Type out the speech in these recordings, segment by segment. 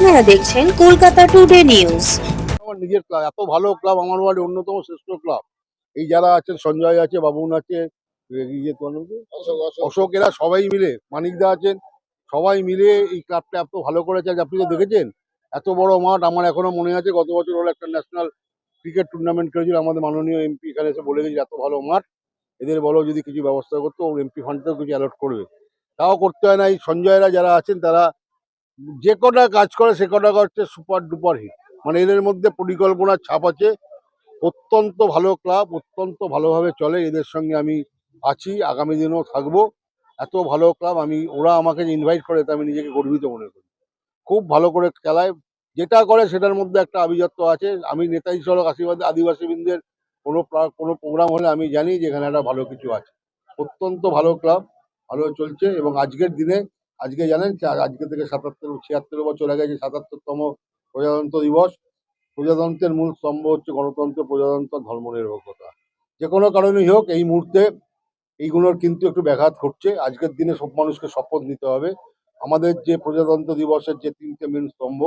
আপনারা দেখছেন Kolkata today news আমার নিজের ক্লাব এত ভালো ক্লাব আমার ওয়ার্ডে অন্যতম শ্রেষ্ঠ ক্লাব এই যারা আছেন সঞ্জয় আছে বাবুন আছে এ- তোমার নাম কি? অশোক এরা সবাই মিলে মানিকদা আছেন সবাই মিলে এই ক্লাবটা এত ভালো করেছে। আজ আপনি তো দেখেছেন? এত বড় মাঠ আমার এখনও মনে আছে গত বছর ওরা একটা ন্যাশনাল ক্রিকেট টুর্নামেন্ট করেছিল আমাদের মাননীয় এমপি এখানে এসে বলে গেছে এত ভালো মাঠ। এদের বলো যদি কিছু ব্যবস্থা করতো ওর এমপি ফান্ডেও কিছু অ্যালট করবে। তাও করতে হয় না। এই সঞ্জয়রা যারা আছেন তারা যে কটা কাজ করে, সে কটা হচ্ছে সুপার ডুপার হিট। মানে এদের মধ্যে পরিকল্পনার ছাপ আছে। অত্যন্ত ভালো ক্লাব, অত্যন্ত ভালোভাবে চলে। এদের সঙ্গে আমি আছি, আগামী দিনেও থাকব। এত ভালো ক্লাব, আমি, ওরা আমাকে ইনভাইট করে, তা আমি নিজেকে গর্বিত মনে করি। খুব ভালো করে খেলায়। যেটা করে, সেটার মধ্যে একটা আভিজাত্য আছে। আমি নেতাজি সড়ক আশীর্বাদ আদিবাসী বৃন্দের কোনো কোনো প্রোগ্রাম হলে আমি জানি যে এখানে একটা ভালো কিছু আছে। অত্যন্ত ভালো ক্লাব, ভালো চলছে এবং আজকের দিনে আজকে জানেন যে আজকে থেকে সাতাত্তর, ছিয়াত্তর বছর আগে যে সাতাত্তরতম প্রজাতন্ত্র দিবস। প্রজাতন্ত্রের মূল স্তম্ভ হচ্ছে গণতন্ত্র, প্রজাতন্ত্র, ধর্মনিরপেক্ষতা। যে কোনো কারণেই হোক, এই মুহূর্তে এইগুলোর কিন্তু একটু ব্যাঘাত ঘটছে। আজকের দিনে সব মানুষকে শপথ নিতে হবে। আমাদের যে প্রজাতন্ত্র দিবসের যে তিনটে মেন স্তম্ভ,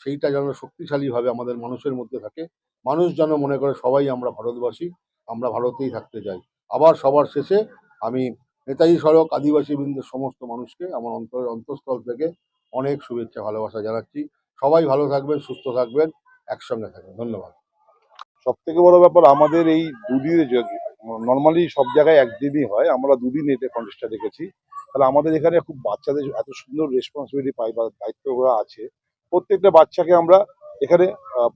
সেইটা যেন শক্তিশালীভাবে আমাদের মানুষের মধ্যে থাকে। মানুষ যেন মনে করে, সবাই আমরা ভারতবাসী, আমরা ভারতেই থাকতে চাই। আবার সবার শেষে আমি নেতাজি সড়ক আদিবাসী বৃন্দের সমস্ত মানুষকে আমার অন্তর, অন্তঃস্থল থেকে অনেক শুভেচ্ছা, ভালোবাসা জানাচ্ছি। সবাই ভালো থাকবেন, সুস্থ থাকবেন, একসঙ্গে থাকবেন। ধন্যবাদ। সব থেকে বড় ব্যাপার, আমাদের এই দুদিনে নর্মালি সব জায়গায় একদিনই হয়, আমরা দুদিন এটা কন্টেস্টটা রেখেছি তাহলে আমাদের এখানে খুব বাচ্চাদের এত সুন্দর রেসপন্সিবিলিটি পাই বা দায়িত্ব আছে। প্রত্যেকটা বাচ্চাকে আমরা এখানে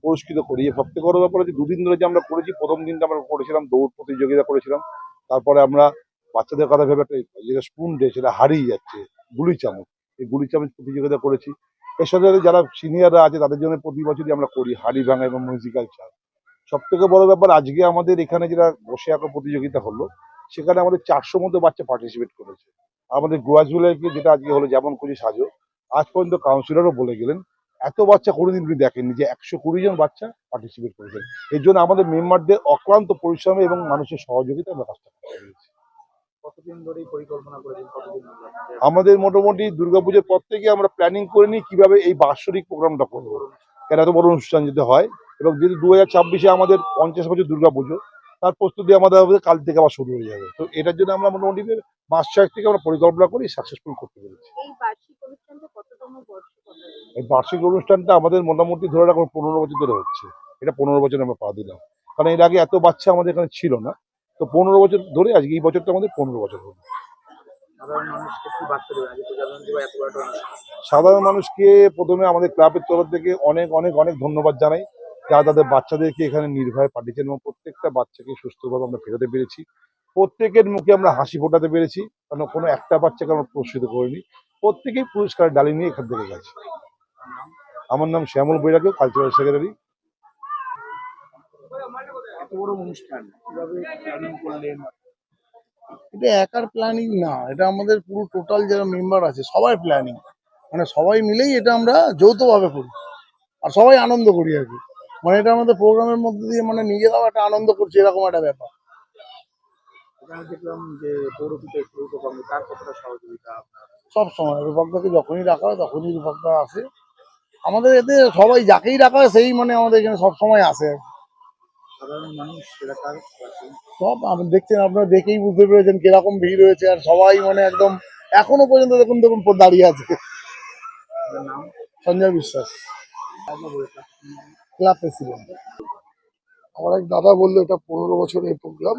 পুরস্কৃত করি। সব থেকে বড় ব্যাপার হচ্ছে, দুদিন ধরে যে আমরা করেছি, প্রথম দিনটা আমরা করেছিলাম, দৌড় প্রতিযোগিতা করেছিলাম। তারপরে আমরা বাচ্চাদের কথা ভেবে একটা যেটা স্পুন ডে সেটা হারিয়ে যাচ্ছে, গুলি চামচ। এই গুলি চামচ প্রতিযোগিতা করেছি। এর যারা সিনিয়ররা আছে, তাদের জন্য প্রতি বছরই আমরা করি, হাড়ি ভাঙা এবং মিউজিক্যাল চার সব থেকে বড় ব্যাপার, আজকে আমাদের এখানে যেটা বসে আঁকা প্রতিযোগিতা হলো, সেখানে আমাদের চারশো মতো বাচ্চা পার্টিসিপেট করেছে। আমাদের গোয়াজুলাইকে যেটা আজকে হলো যেমন খুশি সাজো, আজ পর্যন্ত কাউন্সিলরও বলে গেলেন, এত বাচ্চা কোনোদিন উনি দেখেননি যে একশো কুড়ি জন বাচ্চা পার্টিসিপেট করেছেন। এর জন্য আমাদের মেম্বারদের অক্লান্ত পরিশ্রমে এবং মানুষের সহযোগিতা আমরা কাজটা ধরেই পরিকল্পনা করেছেন কতদিন আমাদের মোটামুটি দুর্গাপুজোর পর থেকে আমরা প্ল্যানিং করে নিই কীভাবে এই বাৎসরিক প্রোগ্রামটা করব। কেন এত বড় অনুষ্ঠান যেতে হয়? এবং যেহেতু দু হাজার ছাব্বিশে আমাদের পঞ্চাশ বছর দুর্গাপুজো তার প্রস্তুতি আমাদের কাল থেকে আবার শুরু হয়ে যাবে। তো এটার জন্য আমরা মোটামুটি মাস ছয়েক থেকে আমরা পরিকল্পনা করি সাকসেসফুল করতে পেরেছি। এই বার্ষিক অনুষ্ঠানটা এই বার্ষিক অনুষ্ঠানটা আমাদের মোটামুটি ধরে রাখুন পনেরো বছর ধরে হচ্ছে। এটা পনেরো বছর আমরা পা দিলাম। কারণ এর আগে এত বাচ্চা আমাদের এখানে ছিল না। তো পনেরো বছর ধরে আজকে এই বছরটা আমাদের পনেরো বছর হলো। সাধারণ মানুষকে প্রথমে আমাদের ক্লাবের তরফ থেকে অনেক অনেক অনেক ধন্যবাদ জানাই। যারা তাদের বাচ্চাদেরকে এখানে নির্ভয়ে পাঠিয়েছেন এবং প্রত্যেকটা বাচ্চাকে সুস্থভাবে আমরা ফেরাতে পেরেছি। প্রত্যেকের মুখে আমরা হাসি ফোটাতে পেরেছি। কারণ কোনো একটা বাচ্চাকে আমরা পুরস্কৃত করিনি। প্রত্যেকেই পুরস্কার ডালি নিয়ে এখান থেকে গেছে। আমার নাম শ্যামল বৈরাগ্য কালচারাল সেক্রেটারি এত বড় অনুষ্ঠান কীভাবে প্ল্যানিং করলেন? এটা একার প্ল্যানিং না এটা আমাদের পুরো টোটাল যারা মেম্বার আছে সবাই প্ল্যানিং মানে সবাই মিলেই এটা আমরা যৌথভাবে করি। আর সবাই আনন্দ করি আর কি। মানে এটা আমাদের প্রোগ্রামের মধ্যে দিয়ে মানে নিজেরাও একটা আনন্দ করছি এরকম একটা ব্যাপার। দেখলাম যে পৌরপিতা তার কতটা সহযোগিতা সব সময় রূপকদাকে যখনই রাখা হয় তখনই রূপকদা আসে। আমাদের এতে সবাই যাকেই রাখা হয় সেই মানে আমাদের এখানে সব সময় আসে আর কি। সাধারণ মানুষ এলাকার বাসী। সব আপনি দেখছেন আপনারা দেখেই বুঝতে পেরেছেন কীরকম ভিড় হয়েছে আর সবাই মানে একদম এখনও পর্যন্ত দেখুন দেখুন দাঁড়িয়ে আছে। সঞ্জয় বিশ্বাস। Club president. আমার এক দাদা বলল এটা পনেরো বছরের প্রোগ্রাম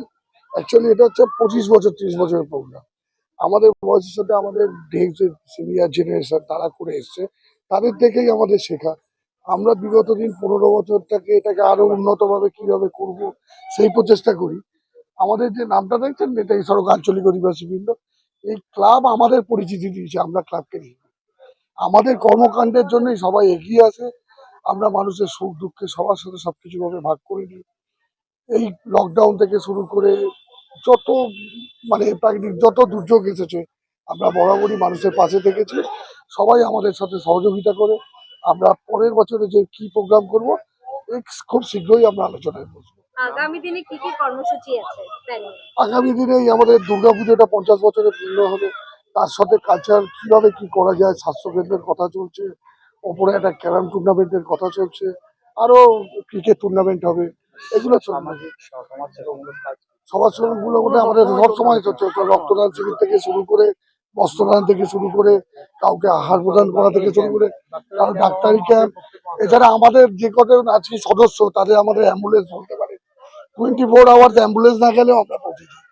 অ্যাকচুয়ালি এটা হচ্ছে পঁচিশ বছর ত্রিশ বছরের প্রোগ্রাম আমাদের বয়সের সাথে আমাদের সিনিয়র জেনারেশন তারা করে এসছে। তাদের থেকেই আমাদের শেখা। আমরা বিগত দিন পনেরো বছরটাকে এটাকে আরও উন্নতভাবে কীভাবে করব, সেই প্রচেষ্টা করি। আমাদের যে নামটা দেখছেন, এটাই সড়ক আঞ্চলিক অধিবাসী বৃন্দ। এই ক্লাব আমাদের পরিচিতি দিয়েছে, আমরা ক্লাবকে আমাদের কর্মকাণ্ডের জন্যই সবাই এগিয়ে আসে আমরা মানুষের সুখ দুঃখে সবার সাথে সবকিছুভাবে ভাগ করে নিই। এই লকডাউন থেকে শুরু করে যত মানে প্রাকৃতিক, যত দুর্যোগ এসেছে, আমরা বরাবরই মানুষের পাশে থেকেছি। সবাই আমাদের সাথে সহযোগিতা করে। আমরা পরের বছরে যে কি প্রোগ্রাম করব খুব শীঘ্রই আমরা আলোচনায় বসবো। আগামী দিনে কি কি কর্মসূচি আছে আগামী দিনে আমাদের দুর্গাপুজোটা পঞ্চাশ বছরে পূর্ণ হবে তার সাথে কালচার কীভাবে কি করা যায় স্বাস্থ্য কেন্দ্রের কথা চলছে ওপরে একটা ক্যারাম টুর্নামেন্টের কথা চলছে আরও ক্রিকেট টুর্নামেন্ট হবে এগুলো চলবে। সামাজিক সমাজ সেবামূলক কাজ। সবার সঙ্গে করতে আমাদের সব সময় চলছে চলছে। রক্তদান শিবির থেকে শুরু করে বস্ত্রদান থেকে শুরু করে কাউকে আহার প্রদান করা থেকে শুরু করে কারও ডাক্তারি ক্যাম্প এছাড়া আমাদের যে কজন আজকে সদস্য, তাদের আমাদের অ্যাম্বুলেন্স বলতে পারে। টোয়েন্টি ফোর আওয়ার্স অ্যাম্বুলেন্স না গেলেও আমরা পৌঁছে যাই।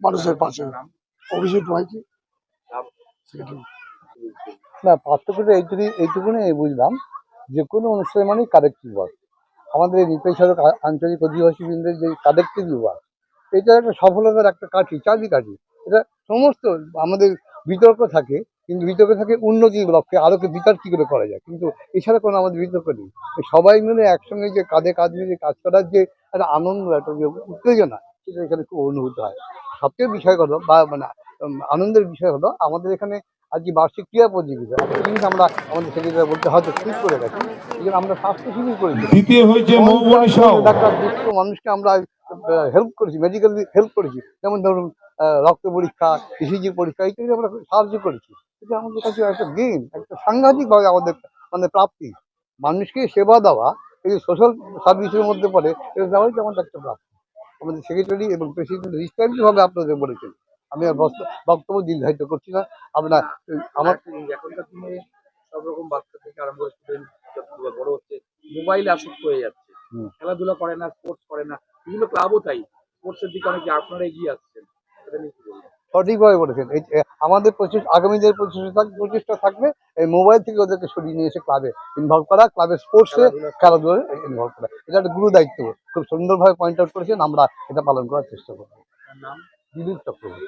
মানুষের পাশে। অভিজিৎ সেটাই। না, পার্থক্যটা এইটুকুই এইটুকুনি বুঝলাম যে কোনো অনুষ্ঠান মানেই কালেক্টিভ ওয়ার্ক আমাদের এই সড়ক আঞ্চলিক অধিবাসী বৃন্দের যে কালেক্টিভ ওয়ার্ক এটা একটা সফলতার একটা কাঠি চাবি কাঠি এটা সমস্ত আমাদের বিতর্ক থাকে কিন্তু বিতর্ক থাকে উন্নতির লক্ষ্যে আরোকে বিকাশ কী করে করা যায়? কিন্তু এছাড়া কোনো আমাদের বিতর্ক নেই। সবাই মিলে একসঙ্গে যে কাঁধে কাঁধ মিলিয়ে কাজ করার যে একটা আনন্দ একটা যে উত্তেজনা সেটা এখানে খুব অনুভূত হয়। সবচেয়ে বিষয় হলো বা মানে আনন্দের বিষয় হলো আমাদের এখানে আজকে বার্ষিক ক্রীড়া প্রতিযোগিতা জিনিস আমরা আমাদের সেক্রেটারি বলতে হয়তো ঠিক করে গেছি। আমরা স্বাস্থ্য শিবির করেছি। দ্বিতীয় হয়েছে ডাক্তার দুঃস্থ মানুষকে আমরা হেল্প করেছি মেডিকেল হেল্প করেছি। যেমন ধরুন রক্ত পরীক্ষা ইসিজি পরীক্ষা ইত্যাদি আমরা সাহায্য করেছি। এটা আমাদের কাছে একটা গেম একটা সাংঘাতিকভাবে আমাদের মানে প্রাপ্তি। মানুষকে সেবা দেওয়া এই সোশ্যাল সার্ভিসের মধ্যে পড়ে এটা দেওয়াই তো আমাদের একটা প্রাপ্তি। আমাদের সেক্রেটারি এবং প্রেসিডেন্ট রিস্টাইলভাবে আপনাদের বলেছেন। আমি আর বক্তব্য দীর্ঘায়িত করছি না। আপনার আমার এখনকার দিনে সব রকম বাচ্চা থেকে আরম্ভ করে স্টুডেন্ট বড় হচ্ছে মোবাইলে আসক্ত হয়ে যাচ্ছে। খেলাধুলা করে না স্পোর্টস করে না। বিভিন্ন ক্লাবও তাই। স্পোর্টসের দিকে অনেক আপনারা এগিয়ে আসছেন এটা নিয়ে কি বলবেন? সঠিকভাবে বলেছেন। এই আমাদের প্রচেষ্টা আগামী যে প্রচেষ্টা প্রচেষ্টা থাকবে এই মোবাইল থেকে ওদেরকে সরিয়ে নিয়ে এসে ক্লাবে ইনভলভ করা ক্লাবে স্পোর্টসে খেলাধুলো ইনভলভ করা। এটা একটা গুরু দায়িত্ব। খুব সুন্দরভাবে পয়েন্ট আউট করেছেন আমরা এটা পালন করার চেষ্টা করব। দিলীপ চক্রবর্তী।